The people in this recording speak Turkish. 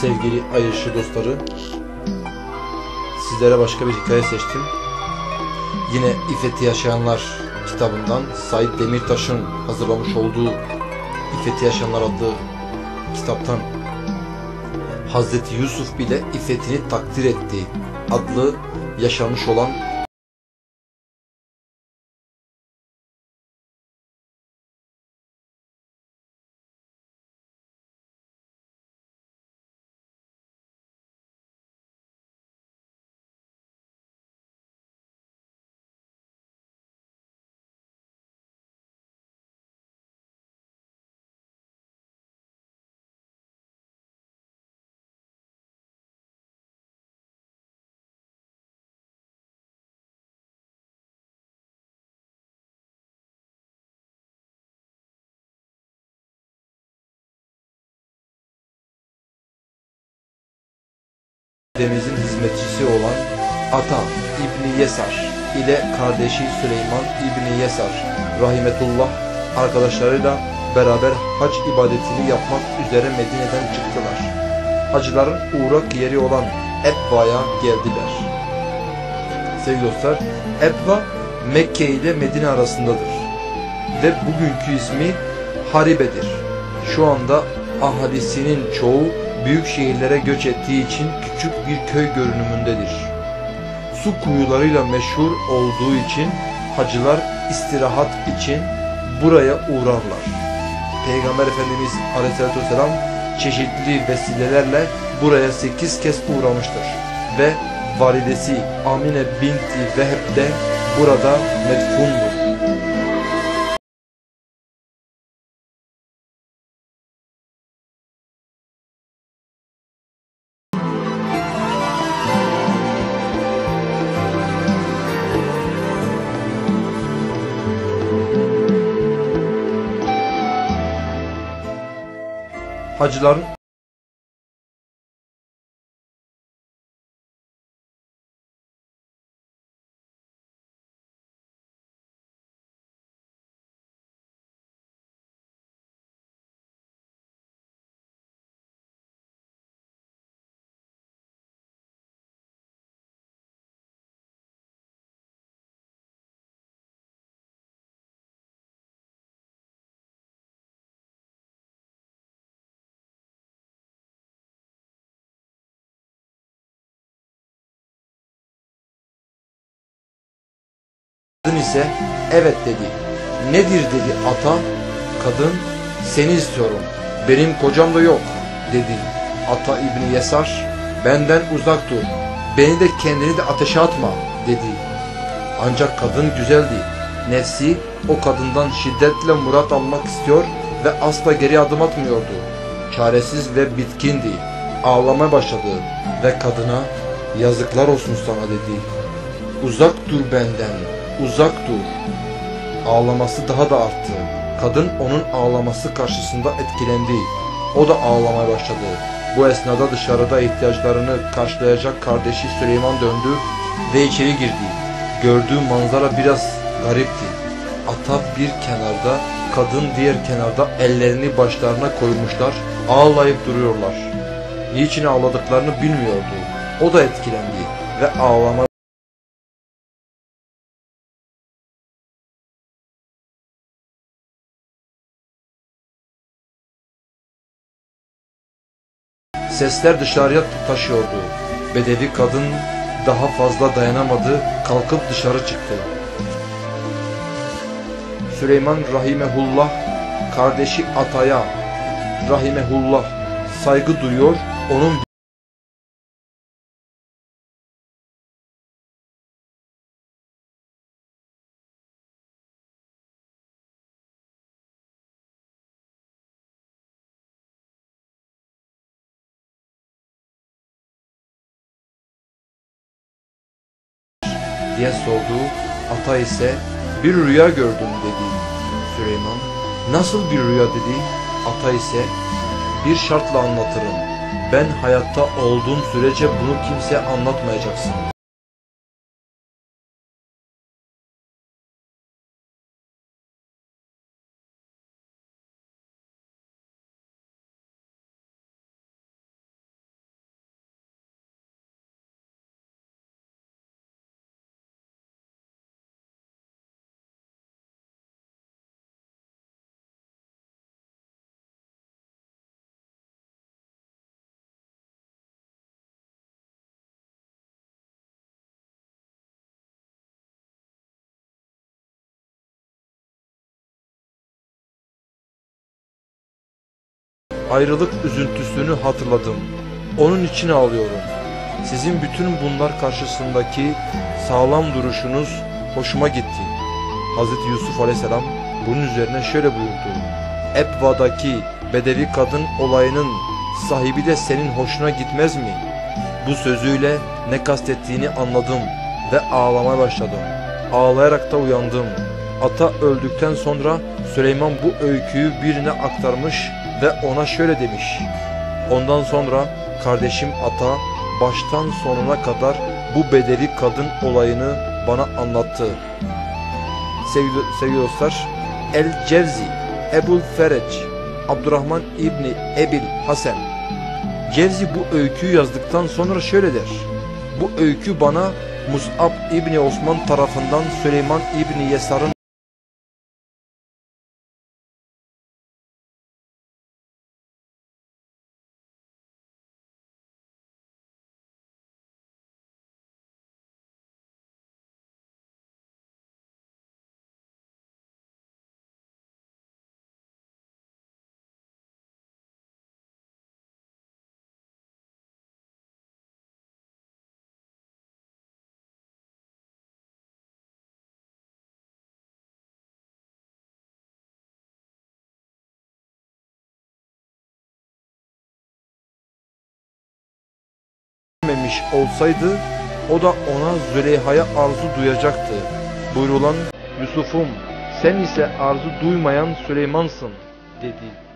sevgili Ayırşı dostları. Sizlere başka bir hikaye seçtim. Yine İffet'i Yaşayanlar kitabından Said Demirtaş'ın hazırlamış olduğu İffet'i Yaşayanlar adlı kitaptan Hazreti Yusuf bile iffetini takdir etti adlı yaşanmış olan Deniz'in hizmetçisi olan Ata İbni Yesar ile kardeşi Süleyman İbni Yesar Rahimetullah arkadaşlarıyla beraber hac ibadetini yapmak üzere Medine'den çıktılar. Hacıların uğrak yeri olan Ebva'ya geldiler. Sevgili dostlar, Ebva Mekke ile Medine arasındadır ve bugünkü ismi Haribe'dir. Şu anda ahalisinin çoğu büyük şehirlere göç ettiği için küçük bir köy görünümündedir. Su kuyularıyla meşhur olduğu için hacılar istirahat için buraya uğrarlar. Peygamber Efendimiz Aleyhisselatü Vesselam çeşitli vesilelerle buraya sekiz kez uğramıştır ve validesi Amine binti Veheb de burada metfundur. Hacıların Kadın ise evet dedi. Nedir dedi ata. Kadın seni istiyorum. Benim kocam da yok dedi. Ata İbni Yesar benden uzak dur. Beni de kendini de ateşe atma dedi. Ancak kadın güzeldi. Nefsi o kadından şiddetle murat almak istiyor ve asla geri adım atmıyordu. Çaresiz ve bitkindi. Ağlamaya başladı ve kadına yazıklar olsun sana dedi. Uzak dur benden, uzak dur. Ağlaması daha da arttı. Kadın onun ağlaması karşısında etkilendi. O da ağlamaya başladı. Bu esnada dışarıda ihtiyaçlarını karşılayacak kardeşi Süleyman döndü ve içeri girdi. Gördüğü manzara biraz garipti. Ata bir kenarda, kadın diğer kenarda ellerini başlarına koymuşlar, ağlayıp duruyorlar. Niçin ağladıklarını bilmiyordu. O da etkilendi ve ağlama Sesler dışarıya taşıyordu. Bedevi kadın daha fazla dayanamadı, kalkıp dışarı çıktı. Süleyman Rahimehullah, kardeşi Atay'a Rahimehullah saygı duyuyor, onun diye sordu. Ata ise bir rüya gördüm dedi. Süleyman nasıl bir rüya dedi. Ata ise bir şartla anlatırım. Ben hayatta olduğum sürece bunu kimseye anlatmayacaksın. Ayrılık üzüntüsünü hatırladım. Onun için ağlıyorum. Sizin bütün bunlar karşısındaki sağlam duruşunuz hoşuma gitti. Hazreti Yusuf Aleyhisselam bunun üzerine şöyle buyurdu. Ebva'daki bedevi kadın olayının sahibi de senin hoşuna gitmez mi? Bu sözüyle ne kastettiğini anladım ve ağlamaya başladım. Ağlayarak da uyandım. Ata öldükten sonra Süleyman bu öyküyü birine aktarmış ve ona şöyle demiş. Ondan sonra kardeşim Ata baştan sonuna kadar bu bedeli kadın olayını bana anlattı. Sevgili, sevgili dostlar, El Cevzi, Ebul Fereç, Abdurrahman İbni Ebil Hasan. Cevzi bu öyküyü yazdıktan sonra şöyle der. Bu öykü bana Mus'ab İbni Osman tarafından Süleyman İbni Yesar'ın vermemiş olsaydı o da ona Züleyha'ya arzu duyacaktı. Buyrulan Yusuf'um sen ise arzu duymayan Süleyman'sın dedi.